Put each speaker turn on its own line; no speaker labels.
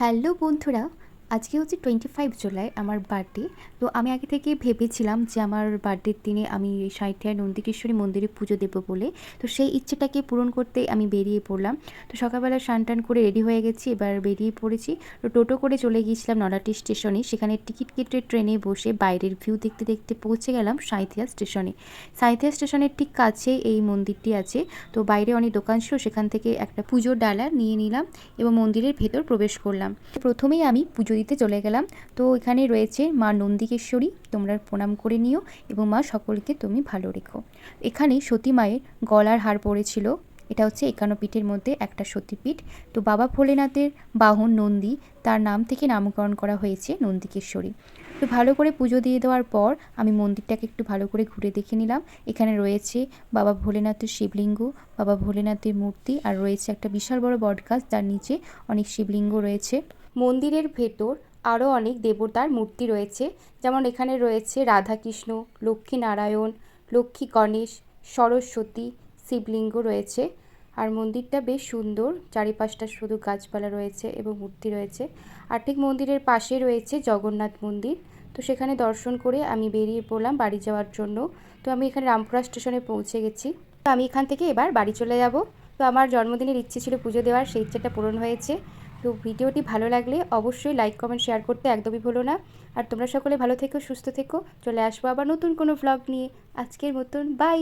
Hello বন্ধুরা আজকে হচ্ছে টোয়েন্টি ফাইভ জুলাই, আমার বার্থডে তো আমি আগে থেকে ভেবেছিলাম যে আমার বার্থডের দিনে আমি সাঁইথিয়া নন্দীকেশ্বরী মন্দিরে পুজো দেবো বলে। তো সেই ইচ্ছেটাকে পূরণ করতে আমি বেরিয়ে পড়লাম। তো সকালবেলা স্নান টান করে রেডি হয়ে গেছি, এবার বেরিয়ে পড়েছি। তো টোটো করে চলে গিয়েছিলাম নলাটি স্টেশনে। সেখানে টিকিট কেটে ট্রেনে বসে বাইরের ভিউ দেখতে দেখতে পৌঁছে গেলাম সাঁইথিয়া স্টেশনে। সাঁইথিয়া স্টেশনের ঠিক কাছে এই মন্দিরটি আছে। তো বাইরে অনেক দোকান ছিল, সেখান থেকে একটা পুজোর ডালা নিয়ে নিলাম এবং মন্দিরের ভেতর প্রবেশ করলাম। প্রথমেই আমি পুজো দিতে চলে গেলাম। তো এখানে রয়েছে মা নন্দিকেশ্বরী, তোমরা প্রণাম করে নিও এবং মা সকলকে তুমি ভালো রেখো। এখানে সতী মায়ের গলার হার পড়েছিল, এটা হচ্ছে একান্ন পীঠের মধ্যে একটা সতীপীঠ তো বাবা ভোলেনাথের বাহন নন্দী, তার নাম থেকে নামকরণ করা হয়েছে নন্দিকেশ্বরী। তো ভালো করে পুজো দিয়ে দেওয়ার পর আমি মন্দিরটাকে একটু ভালো করে ঘুরে দেখে নিলাম। এখানে রয়েছে বাবা ভোলেনাথের শিবলিঙ্গ, বাবা ভোলেনাথের মূর্তি, আর রয়েছে একটা বিশাল বড় বটগাছ যার নিচে অনেক শিবলিঙ্গ রয়েছে। মন্দিরের ভেতর আরও অনেক দেবতার মূর্তি রয়েছে। যেমন এখানে রয়েছে রাধাকৃষ্ণ লক্ষ্মী নারায়ণ লক্ষ্মী গণেশ, সরস্বতী, শিবলিঙ্গ রয়েছে। আর মন্দিরটা বেশ সুন্দর। চারিপাশটা শুধু গাছপালা রয়েছে এবং মূর্তি রয়েছে। আর ঠিক মন্দিরের পাশে রয়েছে জগন্নাথ মন্দির। তো সেখানে দর্শন করে আমি বেরিয়ে পড়লাম বাড়ি যাওয়ার জন্য। তো আমি এখানে রামপুরা স্টেশনে পৌঁছে গেছি। তো আমি এখান থেকে এবার বাড়ি চলে যাব। তো আমার জন্মদিনের ইচ্ছে ছিল পুজো দেওয়ার, সেই ইচ্ছেটা পূরণ হয়েছে। তো ভিডিওটি ভালো লাগলে অবশ্যই লাইক কমেন্ট শেয়ার করতে একদমই ভুলো না। আর তোমরা সকলে ভালো থেকো, সুস্থ থেকো। চলে আসব আবার নতুন কোনো ভ্লগ নিয়ে। আজকের মতন বাই